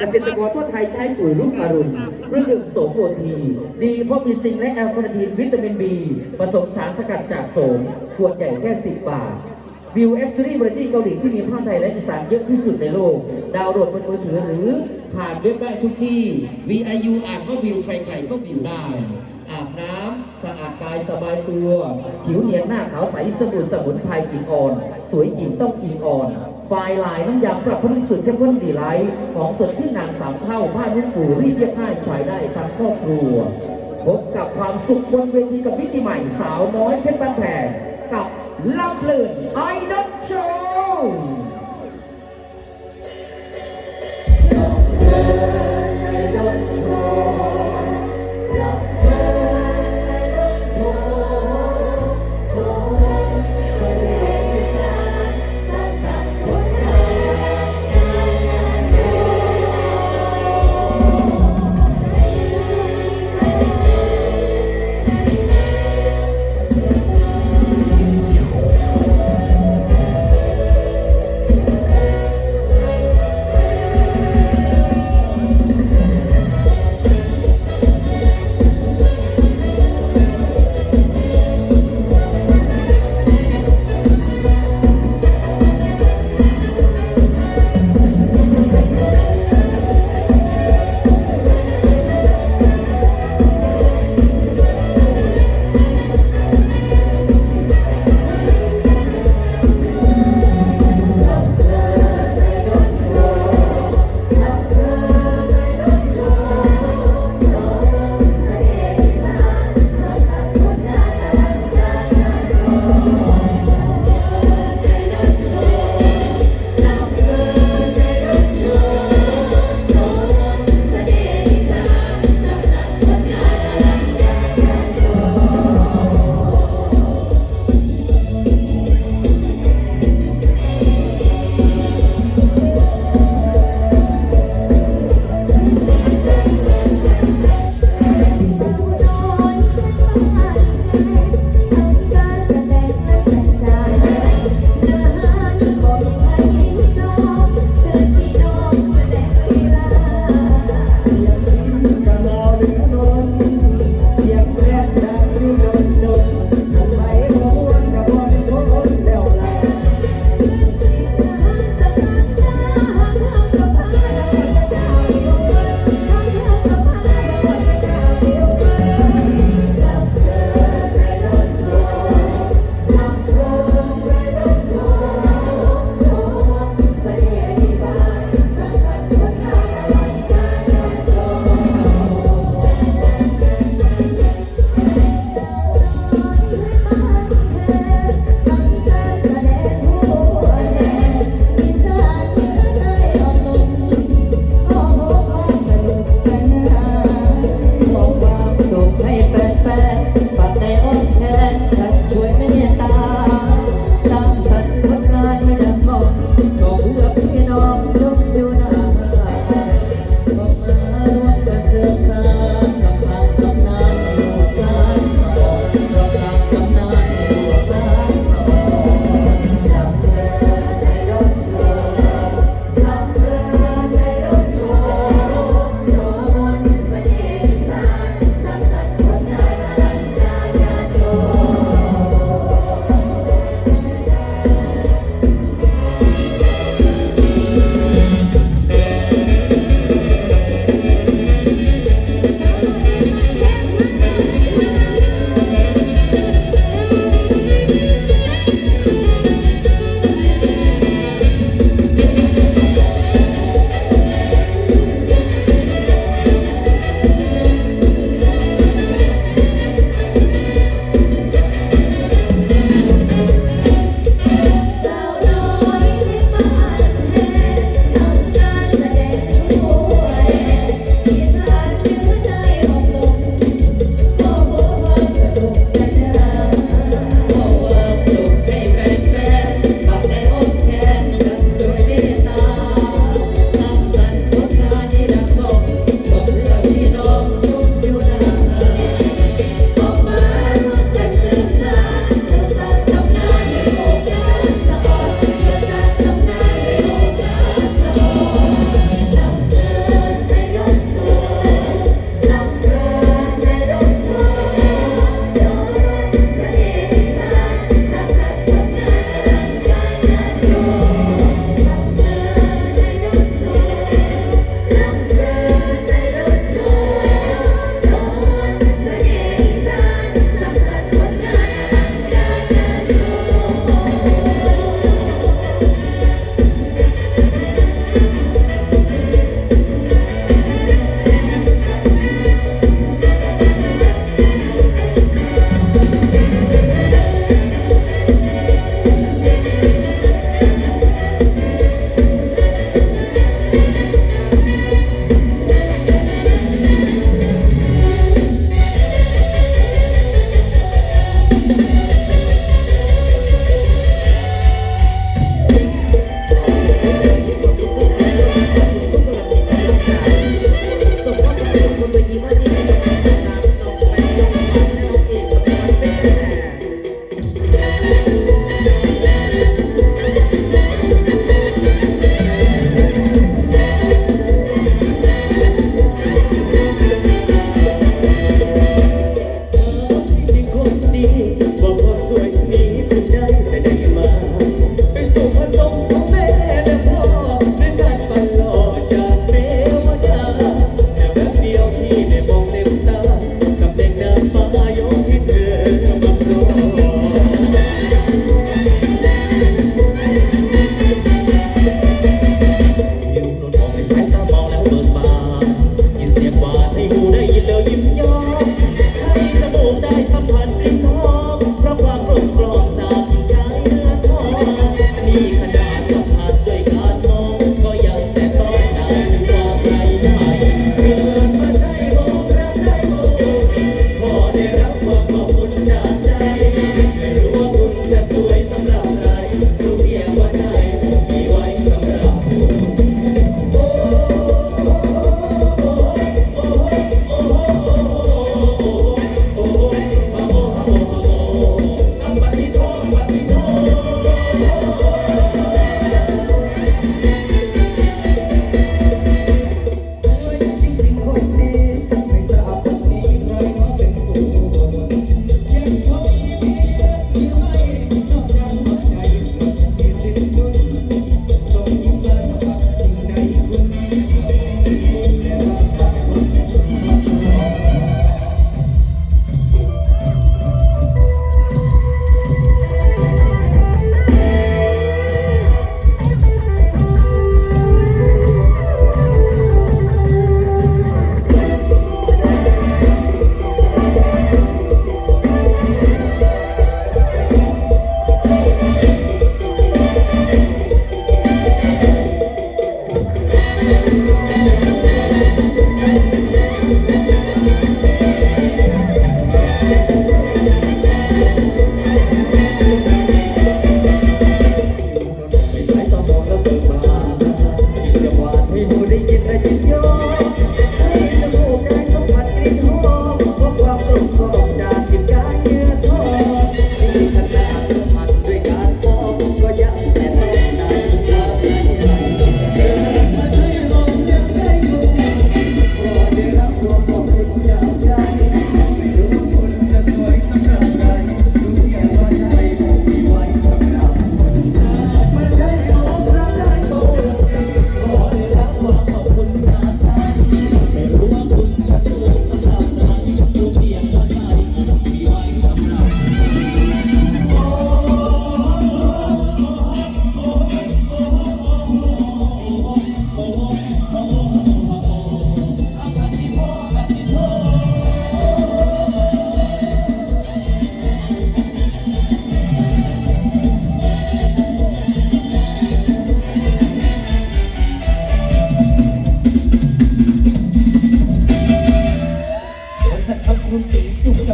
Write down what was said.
เกษตรกรทั่วไทยใช้ปุ๋ยลูกอรุณเครื่องดื่มโสมโอที ดีเพราะมีซิงค์และแอลคาเนทีนวิตามินบีผสมสารสกัดจากโสมขวดใหญ่แค่10บาทวิวเอฟซีรีส์บริตี้เกาหลีที่มีภาคไทยและอีสานเยอะที่สุดในโลก ดาวน์โหลดบนมือถือหรือผ่านเว็บได้ทุกที่ VIU อ่านว่าวิวใครๆก็วิวได้ อาบน้ำสะอาดกายสบายตัว ผิวเนียนหน้าขาวใสสบู่สมุนไพรอิงออน สวยหญิงต้องอิงออน ไฟลายน้ำยาปรับผ้นุ่มสุดเช่นพ้นดีไลท์ของสดชื่นนางสามเท่าผ้านุ่มปูรีบเรียบง่ายใช้ได้ทั้งครอบครัว พบกับความสุขบนเวทีกับมิติใหม่สาวน้อยเพชรบ้านแพงกับลำเพลินไอดอลโชว์